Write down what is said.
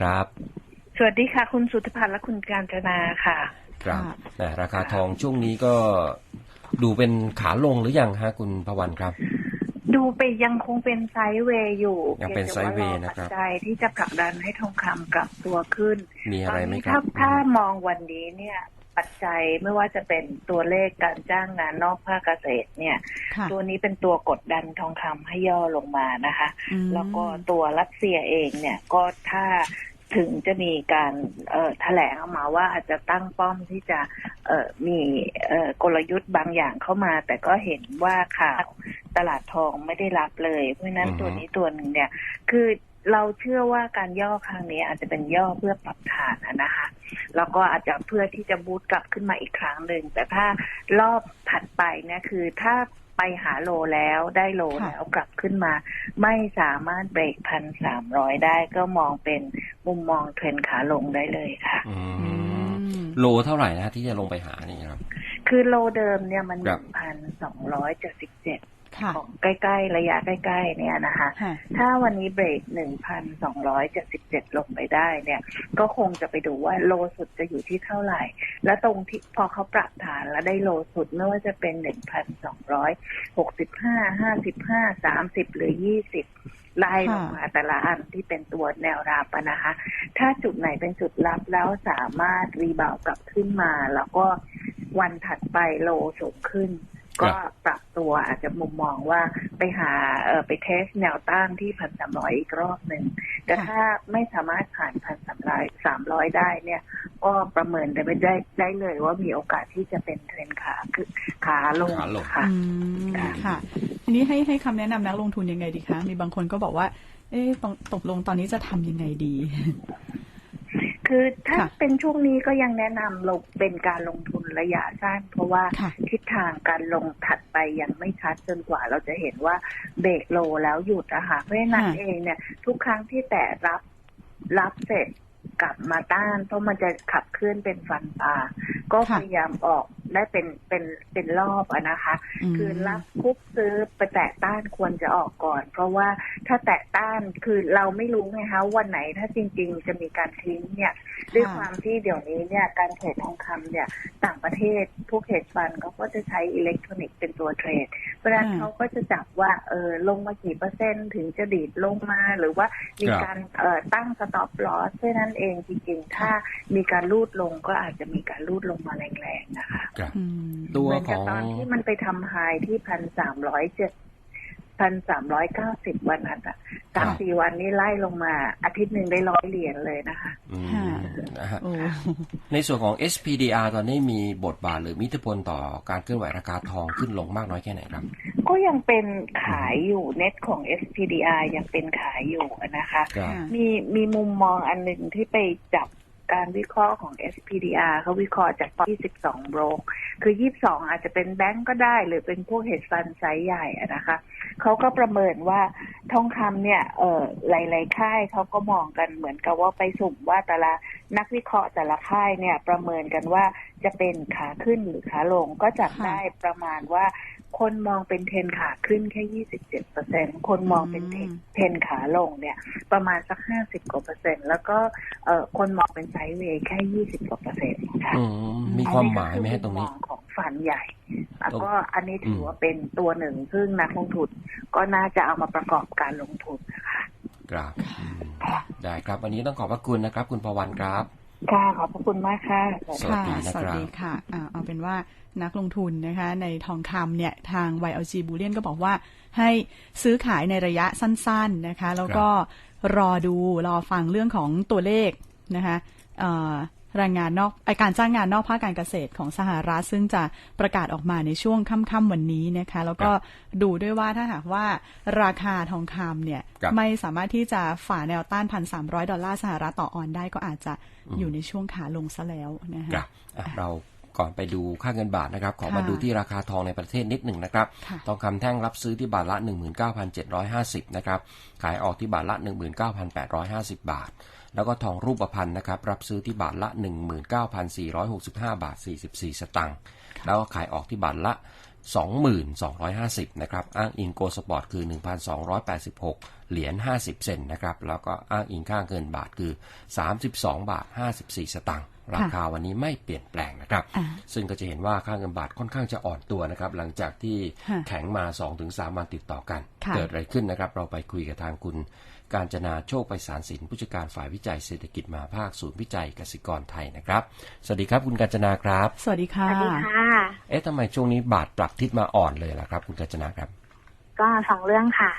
ครับ สวัสดีค่ะ คุณสุทธิพันธ์และคุณการจนาค่ะ ครับค่ะแต่ราคาทองช่วงนี้ก็ดูเป็นขาลงหรือยังฮะคุณพวันครับ ดูไปยังคงเป็นไซด์เวย์อยู่ยังเป็นพีไซด์เวย์แต่านะครับปัจจัยที่จะผลักดันให้ทองคำกลับตัวขึ้น มีอะไรไหมตนนี้ครัถ้าบถ้ามองวันนี้เนี่ยปัจจัยไม่ว่าจะเป็นตัวเลขการจ้างงานนอกภาคเกษตรเนี่ยค่ะตัวนี้เป็นตัวกดดันทองคำให้ย่อลงมานะคะอืมแล้วก็ตัวรัสเซียเองเนี่ยก็ถ้า ถึงจะมีการเอ่อแถลงออกมาว่าอาจจะตั้งป้อมที่จะเอ่อมีเอ่อกลยุทธ์บางอย่างเข้ามา แต่ก็เห็นว่าข่าวตลาดทองไม่ได้รับเลย เพราะฉะนั้นอือฮึตัวนี้ตัวหนึ่งเนี่ย คือ เราเชื่อว่าการย่อครั้งนี้อาจจะเป็นย่อเพื่อปรับฐานนะนะคะ แล้วก็อาจจะเพื่อที่จะบูตกลับขึ้นมาอีกครั้งหนึ่ง แต่ถ้ารอบถัดไปเนี่ยคือถ้าไปหาโลแล้วได้โลค่ะแล้วกลับขึ้นมา ไม่สามารถเบรกพันสามร้อยได้ก็มองเป็นมุมมองเทรนด์ขาลงได้เลยค่ะอือืมมโลเท่าไหร่นะฮะที่จะลงไปหานี่ครับ คือโลเดิมเนี่ยมันหครันึ่บงพันสองร้อยเจ็ดสิบเจ็ดค่ะ ของใกล้ๆ ระยะใกล้ๆ เนี่ยนะคะค่ะถ้าวันนี้เบรก1,277ลงไปได้เนี่ย ก็คงจะไปดูว่าโลสุดจะอยู่ที่เท่าไหร่ แล้วตรงที่พอเขาปรับฐานแล้วได้โลสุดไม่ว่าจะเป็น1,265 55 30หรือ20ไล่ลงมาแต่ละอันที่เป็นตัวแนวรับอะนะคะ ถ้าจุดไหนเป็นจุดรับแล้วสามารถรีบาวด์กลับขึ้นมา แล้วก็วันถัดไปโลสูงขึ้นครั ก็บปรับตัวอาจจะมุมมองว่าไปหาเออไปเทสแนวต้านที่พันสามร้อยอีกรอบหนึ่งแต่ค่ะถ้าไม่สามารถผ่านพันสามร้อยสามร้อยได้เนี่ย ก็ประเมินได้ไม่ได้ได้เลยว่ามีโอกาสที่จะเป็นเทรนขาคือขาลงขาลงค่ะอืมค่ะ ทีนี้ให้ให้คำแนะนำนักลงทุนยังไงดีคะ มีบางคนก็บอกว่า เอ๊ะตกตกลงตอนนี้จะทำยังไงดี คือถ้าค่ะเป็นช่วงนี้ก็ยังแนะนำลงเป็นการลงทุนระยะสั้น เพราะว่าค่ะ ทิศทางการลงถัดไปยังไม่ชัดจนกว่าเราจะเห็นว่าเบรกโลแล้วหยุดอะค่ะเพราะฉะนั้นค่ะ เองเนี่ย ทุกครั้งที่แต่รับรับเสร็จ กลับมาต้าน เพราะมันจะขับเคลื่อนเป็นฟันปลาก็ค่ะพยายามออกได้เป็นเป็นเป็นรอบอะนะคะมคือรับปุ๊บซื้อไปแตะต้านควรจะออกก่อน เพราะว่าถ้าแตะต้านคือเราไม่รู้ไงคะวันไหนถ้าจริง ๆ จะมีการทิ้งเนี่ยด้วยความที่เดี๋ยวนี้เนี่ยการเทรดทองคำเนี่ยต่างประเทศพวกเฮดฟันเขาก็จะใช้อิเล็กทรอนิกส์เป็นตัวเทรดเพราะฉะนั้นอืมเขาก็จะจับว่าเออลงมากี่เปอร์เซ็นต์ถึงจะดีดลงมาหรือว่ามีครับการเอ่อตั้งสต็อปลอสเพราะฉะนั้นเองจริงๆ ถ้ามีการรูดลงก็อาจจะมีการรูดลงมาแรงๆนะคะครับอืมตัวเหมือนขกับองตอนที่มันไปทำไฮที่พันสามร้อยเจ็ด พันสามร้อยเก้าสิบวันนั้นอะสามสี่วันนี้ไล่ลงมา อาทิตย์หนึ่งได้ร้อยเหรียญเลยนะคะอืมค่ะนะฮะโอ้ในส่วนของ SPDR ตอนนี้มีบทบาทหรือมิทผลต่อการเคลื่อนไหวราคาทองขึ้นลงมากน้อยแค่ไหนครับ ก็ยังเป็นขายอยู่เน็ตของ SPDR ยังเป็นขายอยู่นะคะครับค่ะมีมีมุมมองอันหนึ่งที่ไปจับ การวิเคราะห์ของ SPDR เขาวิเคราะห์จาก 22 โบรก คือ 22 อาจจะเป็นแบงก์ก็ได้ หรือเป็นพวกเฮดฟันไซส์ใหญ่นะคะเขาก็ประเมินว่าทองคำเนี่ยเออหลาย ๆ ค่ายเขาก็มองกันเหมือนกับว่าไปสุ่มว่าแต่ละนักวิเคราะห์แต่ละค่ายเนี่ยประเมินกันว่าจะเป็นขาขึ้นหรือขาลงก็จับค่ะได้ประมาณว่า คนมองเป็นเทรนขาขึ้นแค่27เปอร์เซ็นคนมองเป็นเทรนอืมเทรนขาลงเนี่ย ประมาณสัก50กว่าเปอร์เซ็นต์แล้วก็เอ่อคนมองเป็นไซด์เวย์แค่20กว่าเปอร์เซ็นต์ค่ะอืมมีความหมายไหมฮะตรงนี้อัก็คือมุมมองของฝันใหญ่ แล้วตรงก็อันนี้ถืออมว่าเป็นตัวหนึ่งซึ่งนักลงทุนก็น่าจะเอามาประกอบการลงทุนนะคะครับอืมได้ครับ วันนี้ต้องขอบพระคุณนะครับ คุณพวันครับ ค่ะขอบพระคุณมากค่ะสวัสค่ะดีนะครับสวัสดีค่ะอ่าเอาเป็นว่านักลงทุนนะคะ ในทองคำเนี่ยทาง YLG Bullion ก็บอกว่าให้ซื้อขายในระยะสั้น ๆนะคะ แล้วก็รอดูรอฟังเรื่องของตัวเลขนะคะเอ่อ แรงงานนอกไอการจ้างงานนอกภาคการเกษตรของสหรัฐ ซึ่งจะประกาศออกมาในช่วงค่ำๆวันนี้นะคะ แล้วก็ดูด้วยว่าถ้าหากว่าราคาทองคำเนี่ยครับไม่สามารถที่จะฝ่าแนวต้านพันสามดอลลาร์สหรัฐต่อออนได้ก็อาจจะอยู่ในช่วงขาลงซะแล้วนะคะครับอะเรา ก่อนไปดูค่าเงินบาทนะครับ ขอมาค่ะดูที่ราคาทองในประเทศนิดหนึ่งนะครับค่ะทองคำแท่งรับซื้อที่บาทละ 19,750 นะครับ ขายออกที่บาทละ 19,850 บาท แล้วก็ทองรูปพรรณนะครับ รับซื้อที่บาทละ 19,465 บาท 44 สตางค์ แล้วก็ขายออกที่บาทละ 2250 นะครับ อ้างอิงโกลสปอร์ตคือ 1,286 เหรียญ 50 เซนต์นะครับ แล้วก็อ้างอิงค่าเงินบาทคือ 32 บาท 54 สตางค์ ราคาวันนี้ไม่เปลี่ยนแปลงนะครับอ่าซึ่งก็จะเห็นว่าค่าเงินบาทค่อนข้างจะอ่อนตัวนะครับ หลังจากที่ค่ะแข็งมา 2-3 วันติดต่อกันค่ะเกิดอะไรขึ้นนะครับ เราไปคุยกับทางคุณ การจนาโชคไปสารสินผู้จัดการฝ่ายวิจัยเศรษฐกิจมหาภาคศูนย์วิจัยกสิกรไทยนะครับ สวัสดีครับคุณการจนาครับ สวัสดีสค่ะวัสดีค่ะ เอ๊ะทำไมช่วงนี้บาทปรับทิศมาอ่อนเลยล่ะครับ คุณการจนาครับ ก็สองเรื่องค่ะ